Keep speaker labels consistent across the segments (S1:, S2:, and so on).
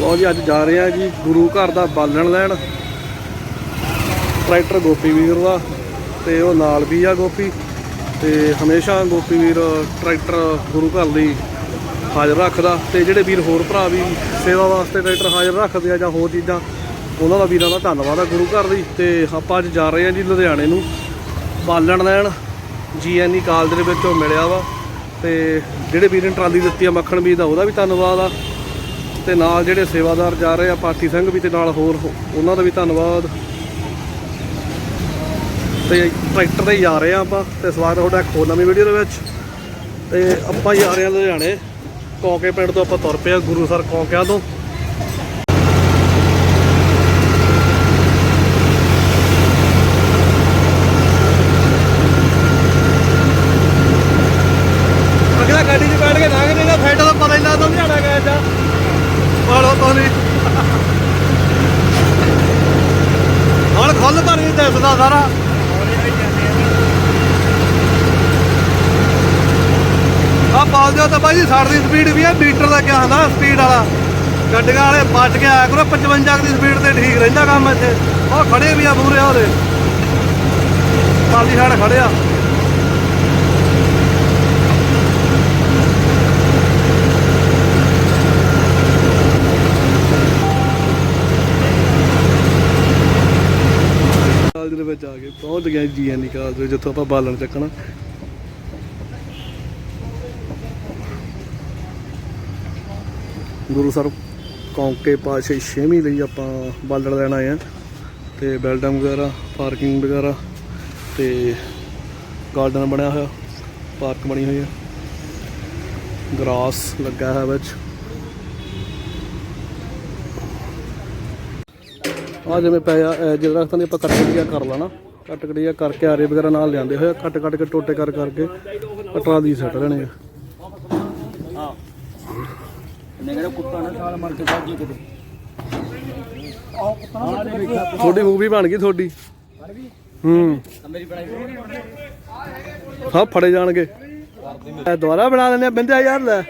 S1: ਲੋ ਜੀ, ਅੱਜ ਜਾ ਰਹੇ ਆ ਜੀ ਗੁਰੂ ਘਰ ਦਾ ਬਾਲਣ ਲੈਣ। ਟਰੈਕਟਰ ਗੋਪੀ ਵੀਰ ਦਾ ਤੇ ਉਹ ਨਾਲ ਵੀ ਆ ਗੋਪੀ। ਤੇ ਹਮੇਸ਼ਾ ਗੋਪੀ ਵੀਰ ਟਰੈਕਟਰ ਗੁਰੂ ਘਰ ਲਈ ਹਾਜ਼ਰ ਰੱਖਦਾ। ਤੇ ਜਿਹੜੇ ਵੀਰ ਹੋਰ ਭਰਾ ਵੀ ਸੇਵਾ ਵਾਸਤੇ ਟਰੈਕਟਰ ਹਾਜ਼ਰ ਰੱਖਦੇ ਆ ਜਾਂ ਹੋਰ ਚੀਜ਼ਾਂ, ਉਹਨਾਂ ਦਾ ਵੀਰਾਂ ਦਾ ਧੰਨਵਾਦ ਆ ਗੁਰੂ ਘਰ ਦੀ ਤੇ ਆਪਾਂ ਅੱਜ ਜਾ ਰਹੇ ਆ ਜੀ ਲੁਧਿਆਣੇ ਨੂੰ ਬਾਲਣ ਲੈਣ। ਜੀਐਨਈ ਕਾਲਜ ਦੇ ਵਿੱਚੋਂ ਮਿਲਿਆ ਵਾ। ਤੇ ਜਿਹੜੇ ਵੀਰ ਨੇ ਟਰਾਲੀ ਦਿੱਤੀ ਆ ਮੱਖਣ ਵੀ ਦਾ, ਉਹਦਾ ਵੀ ਧੰਨਵਾਦ ਆ। ਤੇ ਨਾਲ ਜਿਹੜੇ ਸੇਵਾਦਾਰ ਜਾ ਰਹੇ ਆ, ਪਾਠੀ ਸਿੰਘ ਵੀ ਤੇ ਨਾਲ ਹੋਰ, ਉਹਨਾਂ ਦਾ ਵੀ ਧੰਨਵਾਦ। ਤੇ ਟਰੈਕਟਰ ਤੇ ਹੀ ਜਾ ਰਹੇ ਆ ਆਪਾਂ, ਤੇ ਸਵਾਗਤ ਤੁਹਾਡਾ ਇੱਕ ਹੋਰ ਨਵੀਂ ਵੀਡੀਓ ਦੇ ਵਿੱਚ। ਤੇ ਆਪਾਂ ਜਾ ਰਹੇ ਆ ਲੁਧਿਆਣੇ, ਕੌਂਕੇ ਪਿੰਡ ਤੋਂ ਆਪਾਂ ਤੁਰ ਪਏ ਆ ਗੁਰੂਸਰ ਕੌਂਕਿਆਂ ਤੋਂ ਅਗਲਾ ਗੱਡੀ 'ਚ ਬੈਠ ਕੇ ਲੰਘ ਨਹੀਂ ਨਾ ਫੈਟਾ ਤਾਂ ਪਤਾ ਹੀ ਲੱਗਦਾ ਲੁਧਿਆਣਾ ਗਿਆ ਜਾ ਵਾਲੋ ਤੋਂ ਨਹੀਂ ਹੁਣ ਖੁੱਲ ਤਾਂ ਨਹੀਂ ਦਿਸਦਾ ਸਾਰਾ ਆ ਪਾਲ ਦਿਓ ਤਾਂ ਬਾਈ ਸਾਡੀ ਸਪੀਡ ਵੀ ਆ, ਮੀਟਰ ਦਾ ਹੁੰਦਾ, ਸਪੀਡ ਵਾਲਾ। ਗੱਡੀਆਂ ਵਾਲੇ ਬਚ ਕੇ ਆਇਆ ਕਰੋ 55 ਦੀ ਸਪੀਡ ਤੇ ਠੀਕ ਰਹਿੰਦਾ ਕੰਮ ਇੱਥੇ। ਉਹ ਖੜੇ ਵੀ ਆ ਪੂਰੇ ਉਹਦੇ। ਪਾਲੀ ਸਾਡ ਖੜੇ ਆ। ਕਾਲਜ ਦੇ ਵਿੱਚ ਆ ਗਏ ਪਹੁੰਚ ਗਏ ਜੀਐਨਈ ਕਾਲਜ ਜਿੱਥੋਂ ਆਪਾਂ ਬਾਲਣ ਚੱਕਣਾ। ਗੁਰੂ ਸਰ, ਕੌਂਕੇ ਪਾਸ਼ੇ ਛੇਵੀਂ ਲਈ ਆਪਾਂ ਬਾਲਣ ਲੈਣ ਆਏ ਆ ਤੇ ਬੈਲਡਮ ਵਗੈਰਾ ਪਾਰਕਿੰਗ ਵਗੈਰਾ ਤੇ ਗਾਰਡਨ ਬਣਿਆ ਹੋਇਆ ਪਾਰਕ ਬਣੀ ਹੋਈ ਹੈ ਗਰਾਸ ਲੱਗਾ ਹੈ ਵਿੱਚ। ਆ ਜਿਵੇਂ ਪਿਆ ਜਿਹੜਾ ਦਰਖਤਾਂ ਦੀ ਆਪਾਂ ਕੱਟ ਕਟੀਆ ਕਰ ਲੈਣਾ ਕੱਟ ਕੜੀਆ ਕਰਕੇ ਆਰੇ ਵਗੈਰਾ ਨਾਲ ਲਿਆਂਦੇ ਹੋਏ ਕੱਟ ਕੱਟ ਕੇ ਟੋਟੇ ਕਰ ਕਰਕੇ ਪਟਰਾ ਦੀ ਸੱਟ ਲੈਣੇ ਆ।
S2: ਨੇ ਕਿਹੜਾ ਕੁੱਤਾ ਨਾ ਸਾਲ ਮਰ ਕੇ ਬਾਜੀ ਕਿਤੇ।
S1: ਤੁਹਾਡੀ ਮੂਵੀ ਬਣ ਗਈ ਤੁਹਾਡੀ। ਹੂੰ।
S2: ਮੇਰੀ ਬਣਾਈ
S1: ਸਭ ਫੜੇ ਜਾਣਗੇ। ਇਹ ਦੁਬਾਰਾ ਬਣਾ ਲੈਣੇ ਬੰਦੇ ਯਾਰ ਲੈ।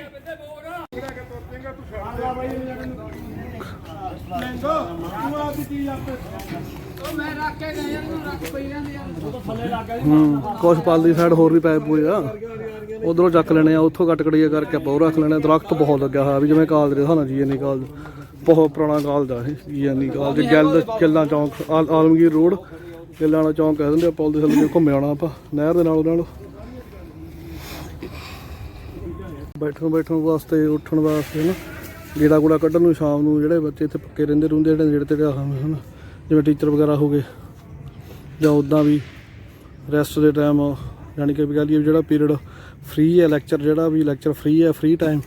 S1: ਹੂੰ, ਕੁਛ ਪਾਲ ਦੀ ਸਾਈਡ ਹੋਰ ਵੀ ਪੈ ਪੂਰੇ ਆ। ਉਧਰੋਂ ਚੱਕ ਲੈਣੇ ਆ, ਉੱਥੋਂ ਕੱਟ ਕੜੀਆ ਕਰਕੇ ਆਪਾਂ ਉਹ ਰੱਖ ਲੈਣੇ ਆ। ਦਰਖਤ ਬਹੁਤ ਲੱਗਿਆ ਹੋਇਆ ਵੀ ਜਿਵੇਂ ਕਾਲਜ ਦੇ ਸਾਨੂੰ ਜੀਐਨਈ ਕਾਲਜ ਬਹੁਤ ਪੁਰਾਣਾ ਕਾਲਜ ਦਾ ਇਹ ਜੀਐਨਈ ਕਾਲਜ ਗਿੱਲ ਕਿੱਲਾ ਚੌਂਕ, ਆਲ- ਆਲਮਗੀਰ ਰੋਡ ਕਿੱਲਾ ਵਾਲਾ ਚੌਂਕ ਕਹਿ ਦਿੰਦੇ ਆ ਪੁਲ ਦੇ ਥੱਲੇ ਘੁੰਮੇ ਆਉਣਾ ਆਪਾਂ, ਨਹਿਰ ਦੇ ਨਾਲ ਨਾਲ ਬੈਠਣ ਬੈਠਣ ਵਾਸਤੇ, ਉੱਠਣ ਵਾਸਤੇ ਨਾ, ਗੇੜਾ ਗੂੜਾ ਕੱਢਣ ਨੂੰ ਸ਼ਾਮ ਨੂੰ ਜਿਹੜੇ ਬੱਚੇ ਇੱਥੇ ਪੱਕੇ ਰਹਿੰਦੇ ਰਹਿੰਦੇ ਜਿਹੜੇ ਨੇੜੇ ਤੇੜੇ ਆਹ ਹਨ, ਜਿਵੇਂ ਟੀਚਰ ਵਗੈਰਾ ਹੋ ਗਏ, ਜਾਂ ਉਦਾਂ ਵੀ ਰੈਸਟ ਦੇ ਟਾਈਮ ਯਾਨੀ ਕਿ ਵੀ ਕਹ ਲਈਏ ਵੀ ਜਿਹੜਾ ਪੀਰੀਅਡ ਫ੍ਰੀ ਹੈ ਲੈਕਚਰ ਜਿਹੜਾ ਵੀ ਲੈਕਚਰ ਫ੍ਰੀ ਹੈ ਫ੍ਰੀ ਟਾਈਮ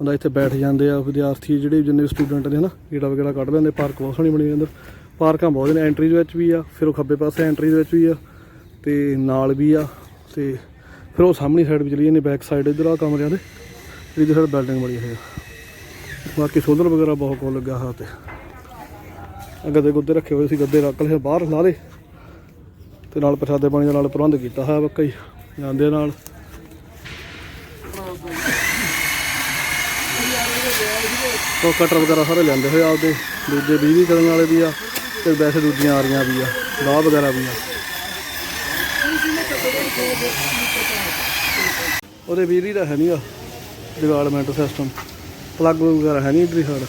S1: ਹੁੰਦਾ ਇੱਥੇ ਬੈਠ ਜਾਂਦੇ ਆ, ਵਿਦਿਆਰਥੀ ਜਿਹੜੇ ਜਿੰਨੇ ਸਟੂਡੈਂਟ ਨੇ ਹਨਾ ਗੇੜਾ ਵਗੈਰਾ ਕੱਢ ਲੈਂਦੇ ਪਾਰਕ ਬਹੁਤ ਸੋਹਣੀ ਬਣੀ ਹੋਈ ਅੰਦਰ। ਪਾਰਕਾਂ ਬਹੁਤ ਨੇ ਐਂਟਰੀ ਦੇ ਵਿੱਚ ਵੀ ਆ, ਫਿਰ ਉਹ ਖੱਬੇ ਪਾਸੇ ਐਂਟਰੀ ਦੇ ਵਿੱਚ ਵੀ ਆ, ਤੇ ਨਾਲ ਵੀ ਆ, ਤੇ ਫਿਰ ਉਹ ਸਾਹਮਣੀ ਸਾਈਡ ਵੀ ਚਲੀ ਜਾਂਦੀ ਬੈਕ ਸਾਈਡ ਇਧਰ ਆ ਕਮਰਿਆਂ ਦੇ ਇਹਦੀ ਸਾਈਡ ਬਿਲਡਿੰਗ ਬਣੀ ਹੋਈ ਆ। ਬਾਕੀ ਸੋਲਰ ਵਗੈਰਾ ਬਹੁਤ ਕੋਲ ਲੱਗਾ ਹੋਇਆ ਤੇ। ਗੱਦੇ ਗੁੱਦੇ ਰੱਖੇ ਹੋਏ ਸੀ, ਗੱਦੇ ਰੱਖ ਲਏ, ਬਾਹਰ ਲਾ ਦੇ ਤੇ ਨਾਲ ਪ੍ਰਸ਼ਾਦੇ ਪਾਣੀ ਦੇ ਨਾਲ ਪ੍ਰਬੰਧ ਕੀਤਾ ਹੋਇਆ ਬੱਕਾ ਹੀ, ਜਾਂਦੇ ਨਾਲ। ਉਹ ਕਟਰ ਵਗੈਰਾ ਸਾਰੇ ਲੈਂਦੇ ਹੋਏ ਆਪਦੇ, ਦੂਜੇ ਬਿਜਲੀ ਕਰਨ ਵਾਲੇ ਵੀ ਆ ਤੇ ਵੈਸੇ ਦੂਜੀਆਂ ਆ ਰਹੀਆਂ ਵੀ ਆ, ਲਾਹ ਵਗੈਰਾ ਵੀ ਆ। ਉਹਦੇ ਬਿਜਲੀ ਦਾ ਹੈ ਨਹੀਂ ਆ ਡਿਵੈਲਪਮੈਂਟ ਸਿਸਟਮ ਪਲੱਗ ਵਗੈਰਾ ਹੈ ਨਹੀਂ ਇਧਰ ਸਾਈਡ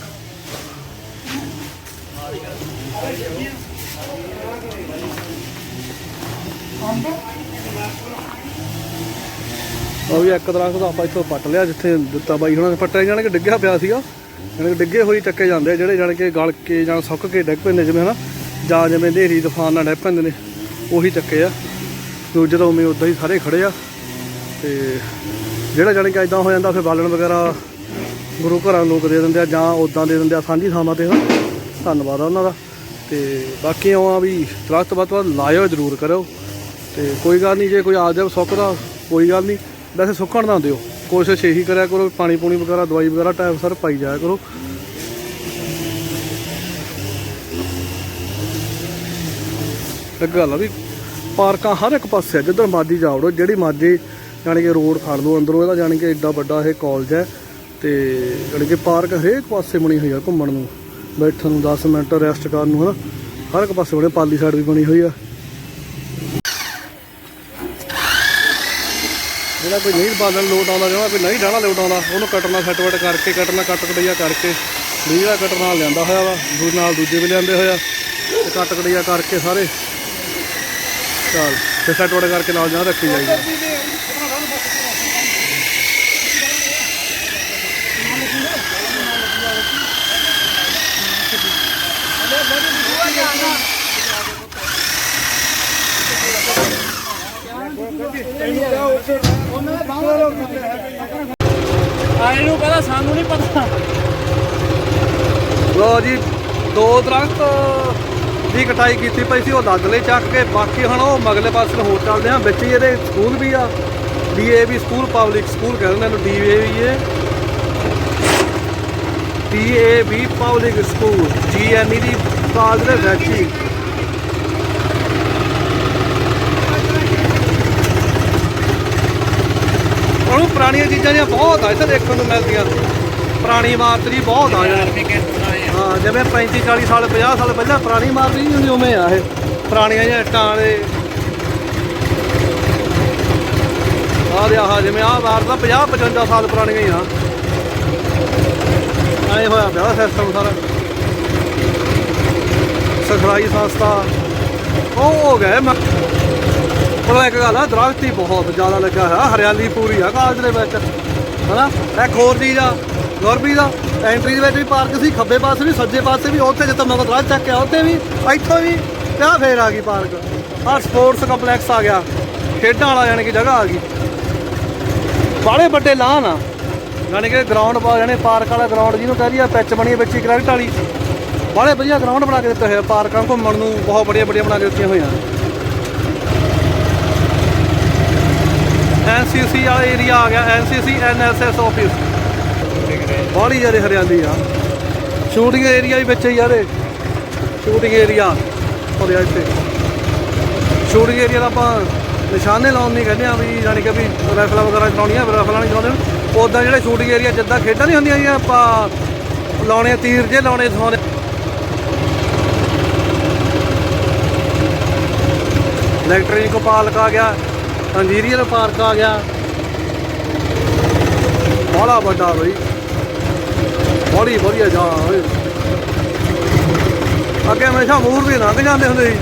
S1: ਉਹ ਵੀ ਇੱਕ ਦਰਖਤ ਦਾ ਆਪਾਂ ਇੱਥੋਂ ਪੱਟ ਲਿਆ ਜਿੱਥੇ ਦਿੱਤਾ ਬਾਈ ਹੁਣਾਂ ਨੇ ਪੱਟਿਆ ਜਾਣ ਕਿ ਡਿੱਗਿਆ ਪਿਆ ਸੀਗਾ। ਜਾਣੀ ਕਿ ਡਿੱਗੇ ਹੋਈ ਚੱਕੇ ਜਾਂਦੇ ਆ ਜਿਹੜੇ, ਜਾਣ ਕਿ ਗਲ ਕੇ ਜਾਂ ਸੁੱਕ ਕੇ ਡਿੱਗ ਪੈਂਦੇ ਜਿਵੇਂ ਹਨਾ। ਜਾਂ ਜਿਵੇਂ ਹਨੇਰੀ, ਤੂਫਾਨ ਨਾਲ ਡਿੱਗ ਪੈਂਦੇ ਨੇ, ਉਹੀ ਚੱਕੇ ਆ। ਦੂਜੇ ਤਾਂ ਉਵੇਂ ਉਦਾਂ ਹੀ ਸਾਰੇ ਖੜੇ ਆ। ਤੇ ਜਿਹੜਾ ਜਾਣੀ ਕਿ ਇਦਾਂ ਹੋ ਜਾਂਦਾ, ਫਿਰ ਬਾਲਣ ਵਗੈਰਾ ਗੁਰੂ ਘਰਾਂ ਨੂੰ ਲੋਕ ਦੇ ਦਿੰਦੇ ਆ, ਜਾਂ ਉਦਾਂ ਦੇ ਦਿੰਦੇ ਆ ਸਾਂਝੀ ਥਾਵਾਂ ਤੇ ਹਨਾ। ਧੰਨਵਾਦ ਆ ਉਹਨਾਂ ਦਾ। ਤੇ ਬਾਕੀ ਉਹ ਆ ਵੀ ਦਰਖਤ ਵੱਧ ਤੋਂ ਵੱਧ ਲਾਇਓ ਜ਼ਰੂਰ ਕਰੋ ਤੇ ਕੋਈ ਗੱਲ ਨਹੀਂ, ਜੇ ਕੋਈ ਆ ਜਾਵੇ ਸੁੱਕਦਾ, ਕੋਈ ਗੱਲ ਨਹੀਂ। ਵੈਸੇ ਸੁੱਕਣ ਨਾ ਦਿਓ। ਕੋਸ਼ਿਸ਼ ਇਹੀ ਕਰਿਆ ਕਰੋ, ਪਾਣੀ ਪੂਣੀ ਵਗੈਰਾ, ਦਵਾਈ ਵਗੈਰਾ ਟਾਈਮ ਸਰ ਪਾਈ ਜਾਇਆ ਕਰੋ। ਇੱਕ ਗੱਲ ਆ ਵੀ, ਪਾਰਕਾਂ ਹਰ ਇੱਕ ਪਾਸੇ ਆ, ਜਿੱਧਰ ਮਰਜ਼ੀ ਜਾਵੜੋ ਜਿਹੜੀ ਮਰਜ਼ੀ, ਯਾਨੀ ਕਿ ਰੋਡ ਫੜ ਲਓ ਅੰਦਰੋਂ, ਇਹਦਾ ਯਾਨੀ ਕਿ ਐਡਾ ਵੱਡਾ ਇਹ ਕਾਲਜ ਹੈ, ਤੇ ਜਾਣੀ ਕਿ ਪਾਰਕ ਹਰੇਕ ਪਾਸੇ ਬਣੀ ਹੋਈ ਆ ਘੁੰਮਣ ਨੂੰ, ਬੈਠਣ ਨੂੰ 10 ਮਿੰਟ ਰੈਸਟ ਕਰਨ ਨੂੰ, ਹਨਾ। ਹਰ ਇੱਕ ਪਾਸੇ ਬਣੇ ਪਾਲੀ ਸਾਈਡ ਵੀ ਬਣੀ ਹੋਈ ਆ। ਜਿਹੜਾ ਕੋਈ ਨਹੀਂ ਬਾਲਣ ਲੋਟ ਆਉਂਦਾ ਜਿਹੜਾ ਕੋਈ ਨਹੀਂ ਡਾਣਾ ਲੋਟ ਆਉਂਦਾ। ਉਹਨੂੰ ਕਟਣਾ ਸੈਟਵਟ ਕਰਕੇ, ਕੱਟਣਾ ਕੱਟ ਕਟਈਆ ਕਰਕੇ ਜਿਹੜਾ ਕਟਰ ਨਾਲ ਲਿਆਂਦਾ ਹੋਇਆ ਵਾ ਦੂਜੇ ਨਾਲ ਦੂਜੇ ਵੀ ਲਿਆਂਦੇ ਹੋਇਆ ਤੇ ਕੱਟ ਕਟਈਆ ਕਰਕੇ ਸਾਰੇ। ਚੱਲ, ਤੇ ਸੈਟਵਟ ਕਰਕੇ ਨਾਲ ਜਾਂ ਰੱਖੀ ਜਾਈਦੀ
S2: ਆਏ ਨੂੰ ਪਤਾ ਸਾਨੂੰ ਨਹੀਂ ਪਤਾ।
S1: ਲੋ ਜੀ, ਦੋ ਦਰਖਤ ਦੀ ਕਟਾਈ ਕੀਤੀ ਪਈ ਸੀ, ਉਹ ਲੱਦਲੇ ਚੱਕ ਕੇ ਬਾਕੀ ਹੁਣ ਉਹ ਮਗਲੇ ਪਾਸੇ ਨੂੰ ਹੋਰ ਚੱਲਦੇ ਆ ਵਿੱਚ ਹੀ ਇਹਦੇ ਸਕੂਲ ਵੀ ਆ। ਡੀਏਵੀ ਸਕੂਲ, ਪਬਲਿਕ ਸਕੂਲ ਕਹਿੰਦੇ ਨੇ ਡੀਏਵੀ ਹੈ ਡੀਏਵੀ ਪਬਲਿਕ ਸਕੂਲ, ਜੀਐਨਈ ਦੀ ਕਾਲਜ ਦੇ ਵਿੱਚ ਹੀ। ਉਹਨੂੰ ਪੁਰਾਣੀਆਂ ਚੀਜ਼ਾਂ ਦੀਆਂ ਬਹੁਤ ਆ ਇੱਥੇ ਦੇਖਣ ਨੂੰ ਮਿਲਦੀਆਂ। ਪੁਰਾਣੀ ਇਮਾਰਤ ਜੀ ਬਹੁਤ ਆ। ਯਾਰ ਹਾਂ ਜਿਵੇਂ 35 40 ਸਾਲ 50 ਸਾਲ ਪਹਿਲਾਂ ਪੁਰਾਣੀ ਇਮਾਰਤ ਨਹੀਂ ਹੁੰਦੀ ਉਵੇਂ ਆ ਇਹ। ਪੁਰਾਣੀਆਂ ਜਿਹੀਆਂ ਇੱਟਾਂ ਵਾਲੇ। ਆਹ ਦੇ ਆਹ ਜਿਵੇਂ ਆਹ ਇਮਾਰਤ ਦਾ 50 55 ਸਾਲ ਪੁਰਾਣੀਆਂ ਹੀ ਆ। ਐ ਹੋਇਆ ਪਿਆ ਸਿਸਟਮ ਸਾਰਾ। ਸਿਖਲਾਈ ਸੰਸਥਾ। ਉਹ ਹੋ ਗਏ ਮੈਂ ਇੱਕ ਗੱਲ ਆ, ਦਰਖਤ ਹੀ ਬਹੁਤ ਜ਼ਿਆਦਾ ਲੱਗਾ ਹੋਇਆ, ਹਰਿਆਲੀ ਪੂਰੀ ਆ ਕਾਲਜ ਦੇ ਵਿੱਚ, ਹਨਾ? ਇੱਕ ਹੋਰ ਚੀਜ਼ ਆ ਗੁਰਬੀ ਦਾ ਐਂਟਰੀ ਦੇ ਵਿੱਚ ਵੀ ਪਾਰਕ ਸੀ, ਖੱਬੇ ਪਾਸੇ ਵੀ, ਸੱਜੇ ਪਾਸੇ ਵੀ, ਉੱਥੇ ਜਿੱਥੇ ਮੈਂ ਦਰਖਤ ਚੱਕ ਕੇ ਆ ਉੱਥੇ ਵੀ, ਇੱਥੋਂ ਵੀ, ਤੇ ਆਹ ਫੇਰ ਆ ਗਈ ਪਾਰਕ ਆ ਸਪੋਰਟਸ ਕੰਪਲੈਕਸ ਆ ਗਿਆ, ਖੇਡਾਂ ਵਾਲਾ ਯਾਨੀ ਕਿ ਜਗ੍ਹਾ ਆ ਗਈ। ਬਾਲੇ ਵੱਡੇ ਲਾਨ ਆ ਯਾਨੀ ਕਿ ਗਰਾਊਂਡ ਪਾ ਜਾਨੇ ਪਾਰਕ ਵਾਲਾ ਗਰਾਊਂਡ ਜਿਹਨੂੰ ਕਹਿ ਰਹੀ ਆ ਪਿੱਚ ਬਣੀ ਵਿੱਚ ਕ੍ਰਿਕਟ ਵਾਲੀ। ਬਾਲੇ ਵਧੀਆ ਗਰਾਊਂਡ ਬਣਾ ਕੇ ਦਿੱਤੇ ਹੋਏ ਆ ਪਾਰਕਾਂ ਘੁੰਮਣ ਨੂੰ, ਬਹੁਤ ਬੜੀਆਂ ਬੜੀਆਂ ਬਣਾ ਕੇ ਦਿੱਤੀਆਂ ਹੋਈਆਂ। ਐਨਸੀਸੀ ਵਾਲਾ ਏਰੀਆ ਆ ਗਿਆ, ਐਨਸੀਸੀ, ਐਨਐਸਐਸ ਆਫਿਸ ਬਾਹਲੀ ਜ਼ਿਆਦਾ ਹਰਿਆਲੀ ਆ। ਸ਼ੂਟਿੰਗ ਏਰੀਆ ਵੀ ਵਿੱਚ ਹੀ ਆ ਸ਼ੂਟਿੰਗ ਏਰੀਆ ਹੋ ਯਾਰ ਇੱਥੇ। ਸ਼ੂਟਿੰਗ ਏਰੀਆ ਦਾ ਆਪਾਂ ਨਿਸ਼ਾਨੇ ਲਾਉਣ ਨਹੀਂ ਕਹਿੰਦੇ ਆ ਵੀ ਯਾਨੀ ਕਿ ਵੀ ਰਾਈਫਲਾਂ ਵਗੈਰਾ ਚਲਾਉਣੀਆਂ ਰਾਈਫਲਾਂ ਨਹੀਂ ਚਲਾਉਂਦੇ ਉਦਾਂ ਜਿਹੜੇ ਸ਼ੂਟਿੰਗ ਏਰੀਆ ਜਿੱਦਾਂ ਖੇਡਾਂ ਨਹੀਂ ਹੁੰਦੀਆਂ ਜੀਆਂ ਆਪਾਂ ਲਾਉਣੇ ਤੀਰ ਜੇ ਲਾਉਣੇ ਸਿਖਾਉਂਦੇ। ਇਲੈਕਟ੍ਰਿਕ ਪਾਲਕ ਆ ਗਿਆ। ਅੰਜੀਰੀਅਲ ਪਾਰਕ ਆ ਗਿਆ। ਬੜਾ ਵੱਡਾ ਬਈ। ਬੜੀ ਵਧੀਆ ਜਾ ਅੱਗੇ ਹਮੇਸ਼ਾ ਮੂਰ ਵੀ ਲੰਘ ਜਾਂਦੇ ਹੁੰਦੇ ਸੀ।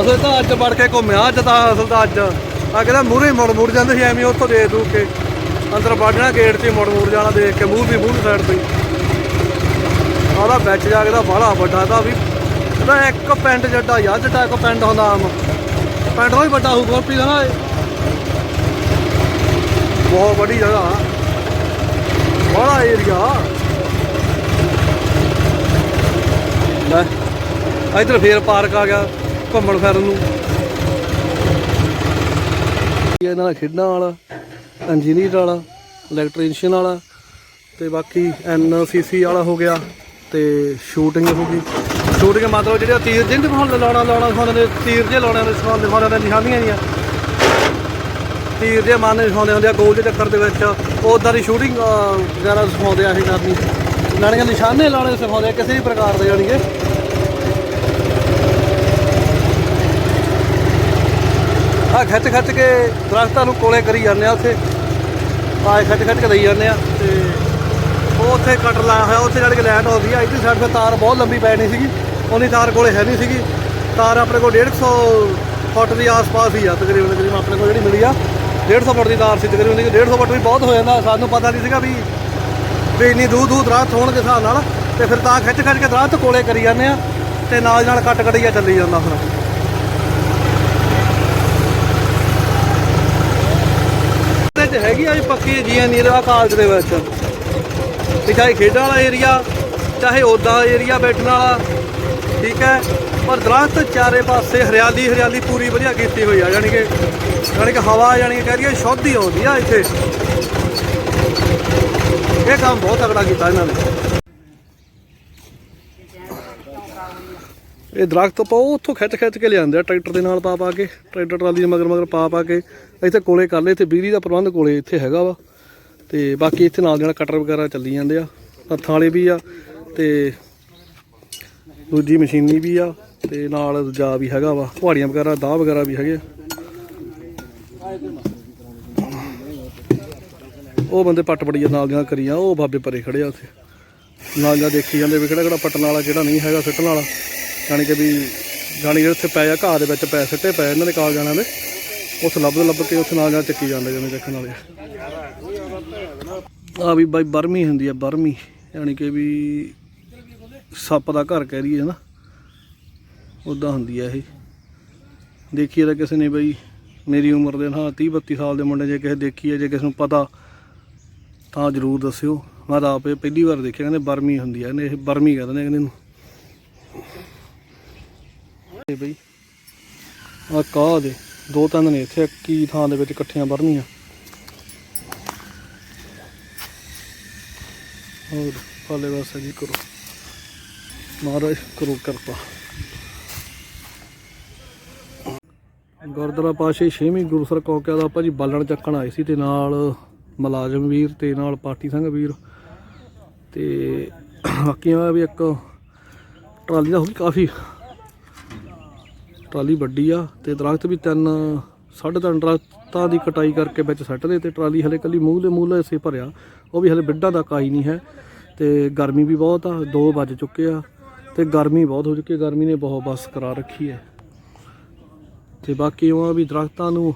S1: ਅਸਲ ਤਾਂ ਅੱਜ ਵੜ ਕੇ ਘੁੰਮਿਆ, ਅੱਜ ਤਾਂ ਅਸਲ ਤਾਂ ਅੱਜ। ਆ ਕਹਿੰਦਾ ਮੂਰੇ ਮੁੜ ਮੁੜ ਜਾਂਦੇ ਸੀ, ਐਵੇਂ ਉੱਥੋਂ ਦੇ ਦੂ ਕੇ। ਅੰਦਰ ਵੜਨਾ ਗੇਟ ਤੇ ਮੁੜ ਮੁੜ ਜਾਣਾ, ਦੇਖ ਕੇ ਮੂਰ ਵੀ ਮੂਰ ਸਾਈਡ ਤੇ ਆਦਾ ਵਿੱਚ ਜਾ ਕੇ ਤਾਂ ਬੜਾ ਵੱਡਾ ਤਾਂ ਵੀ ਇਹਦਾ ਇੱਕ ਪਿੰਡ ਜੱਡਾ ਯਾ ਜੱਡਾ ਇੱਕ ਪਿੰਡ ਹੁੰਦਾ ਆਮ। ਪੈਟਰੋਲ ਉਹ ਵੱਡਾ ਹੋਊ ਗੋਪੀ ਦਾ ਨਾ ਬਹੁਤ ਵੱਡੀ ਜਗ੍ਹਾ ਬੜਾ ਏਰੀਆ ਲੈ, ਇਧਰ ਫੇਰ ਪਾਰਕ ਆ ਗਿਆ, ਘੁੰਮਣ ਫਿਰਨ ਨੂੰ। ਇਹ ਨਾਲ ਖੇਡਾਂ ਵਾਲਾ ਇੰਜੀਨੀਅਰ ਵਾਲਾ ਇਲੈਕਟ੍ਰੀਸ਼ੀਅਨ ਵਾਲਾ, ਤੇ ਬਾਕੀ ਐਨਸੀਸੀ ਵਾਲਾ ਹੋ ਗਿਆ, ਤੇ ਸ਼ੂਟਿੰਗ ਹੋ ਗਈ। ਸ਼ੂਟਿੰਗ ਮਤਲਬ ਜਿਹੜੇ ਉਹ ਤੀਰ ਜਿੰਦ ਹੁਣ ਲਾਉਣਾ ਲਾਉਣਾ ਸਿਖਾਉਂਦੇ ਨੇ ਤੀਰ ਜੇ ਲਾਉਣੇ ਦੇ ਸਿਖਾਉਂਦੇ ਸਿਖਾਉਂਦੇ ਨੇ ਨਿਸ਼ਾਨੀਆਂ ਦੀਆਂ ਤੀਰ ਦੇ ਮਾਰਨੇ ਸਿਖਾਉਂਦੇ ਹੁੰਦੇ ਆ, ਗੋਲ ਦੇ ਚੱਕਰ ਦੇ ਵਿੱਚ। ਉਦਾਂ ਦੀ ਸ਼ੂਟਿੰਗ ਵਗੈਰਾ ਸਿਖਾਉਂਦੇ ਆ ਇਹ ਕਰਨੀ। ਨਾਲੇ ਨਿਸ਼ਾਨੇ ਲਾਉਣੇ ਸਿਖਾਉਂਦੇ ਆ ਕਿਸੇ ਵੀ ਪ੍ਰਕਾਰ ਦੇ ਜਾਣਗੇ ਆ ਖਿੱਚ ਖਿੱਚ ਕੇ ਦਰਖਤਾਂ ਨੂੰ ਕੋਲੇ ਕਰੀ ਜਾਂਦੇ ਆ ਉੱਥੇ। ਆਏ ਖਿੱਚ ਖਿੱਚ ਕੇ ਲਈ ਜਾਂਦੇ ਆ ਤੇ ਉਹ ਉੱਥੇ ਕਟਰ ਲਾਇਆ ਹੋਇਆ, ਉੱਥੇ ਜਿਹੜੀ ਕਿ ਲਾਈਟ ਆਉਂਦੀ ਆ, ਇੱਥੇ ਸਾਈਡ ਤੇ ਤਾਰ ਬਹੁਤ ਲੰਬੀ ਪੈਣੀ ਸੀਗੀ। ਉਨੀ ਤਾਰ ਕੋਲੇ ਹੈ ਨਹੀਂ ਸੀਗੀ। ਤਾਰ ਆਪਣੇ ਕੋਲ 150 ਫੁੱਟ ਦੀ ਆਸ-ਪਾਸ ਹੀ ਆ, ਤਕਰੀਬਨ ਤਕਰੀਬਨ ਆਪਣੇ ਕੋਲ ਜਿਹੜੀ ਮਿਲੀ ਆ। 150 ਫੁੱਟ ਦੀ ਤਾਰ ਸੀ, ਤਕਰੀਬਨ 150 ਫੁੱਟ ਵੀ ਬਹੁਤ ਹੋ ਜਾਂਦਾ ਸਾਨੂੰ ਪਤਾ ਨਹੀਂ ਸੀਗਾ ਵੀ ਵੀ ਇੰਨੀ ਦੂਰ ਦੂਰ ਦਰਖਤ ਹੋਣ ਦੇ ਹਿਸਾਬ ਨਾਲ ਤੇ ਫਿਰ ਤਾਂ ਖਿੱਚ ਖਿੱਚ ਕੇ ਦਰਖਤ ਕੋਲੇ ਕਰੀ ਜਾਂਦੇ ਆ ਤੇ ਨਾਲ ਨਾਲ ਕੱਟ ਕਟਈਆ ਚੱਲੀ ਜਾਂਦਾ ਫਿਰ। ਇਹਦੇ ਹੈਗੀ ਆ ਜੀ ਪੱਕੀ ਜੀਐਨਈ ਦਾ ਕਾਲਜ ਦੇ ਵਿੱਚ। ਤੇ ਚਾਹੇ ਖੇਡਾਂ ਵਾਲਾ ਏਰੀਆ ਚਾਹੇ ਉਦਾਂ ਏਰੀਆ ਬੈਠਣ ਵਾਲਾ। ਠੀਕ ਹੈ। ਪਰ ਦਰਖਤ ਚਾਰੇ ਪਾਸੇ ਹਰਿਆਲੀ ਹਰਿਆਲੀ ਪੂਰੀ ਵਧੀਆ ਕੀਤੀ ਹੋਈ ਆ, ਯਾਨੀ ਕਿ ਯਾਨੀ ਕਿ ਹਵਾ, ਯਾਨੀ ਕਿ ਕਹਿ ਰਹੀ ਸ਼ੁੱਧ ਹੀ ਆਉਂਦੀ ਆ ਇੱਥੇ। ਇਹ ਕੰਮ ਬਹੁਤ ਤਕੜਾ ਕੀਤਾ ਇਹਨਾਂ ਨੇ। ਇਹ ਦਰਖਤ ਪਾ ਉਹ ਉੱਥੋਂ ਖਿੱਚ ਖਿੱਚ ਕੇ ਲਿਆਂਦੇ ਆ, ਟਰੈਕਟਰ ਦੇ ਨਾਲ ਪਾ ਪਾ ਕੇ, ਟਰੈਕਟਰ ਟਰਾਲੀ ਦੇ ਮਗਰ ਮਗਰ ਪਾ ਪਾ ਕੇ। ਇੱਥੇ ਕੋਲੇ ਕਰ ਲਏ, ਇੱਥੇ ਬਿਜਲੀ ਦਾ ਪ੍ਰਬੰਧ ਕੋਲੇ ਇੱਥੇ ਹੈਗਾ ਵਾ। ਤੇ ਬਾਕੀ ਇੱਥੇ ਨਾਲ ਜਿਹੜਾ ਕਟਰ ਵਗੈਰਾ ਚੱਲੀ ਜਾਂਦੇ ਆ। ਹੱਥਾਂ ਵਾਲੇ ਵੀ ਆ, ਤੇ ਦੂਜੀ ਮਸ਼ੀਨੀ ਵੀ ਆ ਤੇ ਨਾਲ ਜਾ ਵੀ ਹੈਗਾ ਵਾ, ਪਹਾੜੀਆਂ ਵਗੈਰਾ, ਦਾਹ ਵਗੈਰਾ ਵੀ ਹੈਗੇ ਆ। ਉਹ ਬੰਦੇ ਪੱਟ ਬੜੀ ਨਾਲ ਦੀਆਂ ਕਰੀਆਂ, ਉਹ ਬਾਬੇ ਪਰੇ ਖੜੇ ਆ ਉੱਥੇ। ਨਾਲ ਜਾਂ ਦੇਖੀ ਜਾਂਦੇ ਵੀ ਕਿਹੜਾ ਕਿਹੜਾ ਪੱਟਣ ਵਾਲਾ, ਕਿਹੜਾ ਨਹੀਂ ਹੈਗਾ ਸਿੱਟਣ ਵਾਲਾ। ਜਾਣੀ ਕਿ ਵੀ, ਜਾਣੀ ਕਿ ਉੱਥੇ ਪਏ ਆ, ਘਾਹ ਦੇ ਵਿੱਚ ਪੈ, ਸਿੱਟੇ ਪਏ ਇਹਨਾਂ ਦੇ ਕਾਲ ਜਾਣਾ ਦੇ। ਉੱਥੇ ਲੱਭ ਲੱਭ ਕੇ ਉੱਥੇ ਨਾਲ ਜਾਂ ਚੱਕੀ ਜਾਂਦੇ ਜਿਵੇਂ ਦੇਖਣ ਵਾਲੇ ਆ। ਵੀ ਬਾਈ ਬਰਮੀ ਹੁੰਦੀ ਆ, ਬਰਮੀ। ਯਾਨੀ ਕਿ ਵੀ ਸੱਪ ਦਾ ਘਰ ਕਹਿ ਰਹੀਏ ਨਾ ਉਦਾਂ ਹੁੰਦੀ ਆ ਇਹ। ਦੇਖੀਏ ਤਾਂ ਕਿਸੇ ਨੇ ਬਈ ਮੇਰੀ ਉਮਰ ਦੇ ਨਾਲ 30 32 ਸਾਲ ਦੇ ਮੁੰਡੇ ਜੇ ਕਿਸੇ ਦੇਖੀਏ, ਜੇ ਕਿਸੇ ਨੂੰ ਪਤਾ, ਤਾਂ ਜਰੂਰ ਦੱਸਿਓ। ਮੈਂ ਤਾਂ ਆਪੇ ਪਹਿਲੀ ਵਾਰ ਦੇਖਿਆ, ਕਹਿੰਦੇ ਬਰਮੀ ਹੁੰਦੀ ਆ। ਇਹਨੇ ਇਹ ਬਰਮੀ ਕਹਿੰਦੇ ਨੇ, ਕਹਿੰਦੇ ਇਹਨੂੰ। ਇਹ ਬਈ ਆ ਕਾਹ ਦੇ, ਦੋ ਤਿੰਨ ਨੇ ਇੱਥੇ, ਇੱਕ ਥਾਂ ਦੇ ਵਿੱਚ ਇਕੱਠੀਆਂ ਬਰਨੀਆਂ ਹੋਰ, ਪਾਲੇ ਵਾਸਾ ਜੀ ਕਰੋ। ਮਹਾਰਾਜ, ਕਰੋ ਕਿਰਪਾ। ਗੁਰਦੁਆਰਾ ਪਾਸ਼ੇ ਛੇਵੀਂ ਗੁਰਸਰ ਕੌਕਿਆ ਦਾ ਭਾਜੀ ਬਾਲਣ ਚੱਕਣ ਆਏ ਸੀ ਤੇ ਨਾਲ ਮੁਲਾਜ਼ਮ ਵੀਰ ਤੇ ਨਾਲ ਪਾਰਟੀ ਸਿੰਘ ਵੀਰ ਤੇ ਬਾਕੀ ਆ ਵੀ ਇੱਕ ਟਰਾਲੀ ਦਾ ਹੋ ਗਈ ਕਾਫੀ। ਟਰਾਲੀ ਵੱਡੀ ਆ ਤੇ ਦਰਖਤ ਵੀ ਤਿੰਨ, ਸਾਢੇ ਤਿੰਨ ਦਰਖਤਾਂ ਦੀ ਕਟਾਈ ਕਰਕੇ ਵਿੱਚ ਸੱਟ ਦੇ ਤੇ ਟਰਾਲੀ ਹਲੇ ਕੱਲੀ ਮੂੰਹ ਦੇ ਮੂਹਲੇ ਸੇ ਭਰਿਆ, ਉਹ ਵੀ ਹਲੇ ਬਿੱਡਾਂ ਦਾ ਕਾਈ ਨਹੀਂ ਹੈ ਤੇ ਗਰਮੀ ਵੀ ਬਹੁਤ ਆ 2 ਵੱਜ ਚੁੱਕੇ ਆ। ਤੇ ਗਰਮੀ ਬਹੁਤ ਹੋ ਚੁੱਕੀ ਹੈ, ਗਰਮੀ ਨੇ ਬਹੁਤ ਬਸ ਕਰਾ ਰੱਖੀ ਹੈ। ਤੇ ਬਾਕੀ ਉਹ ਵੀ ਦਰਖਤਾਂ ਨੂੰ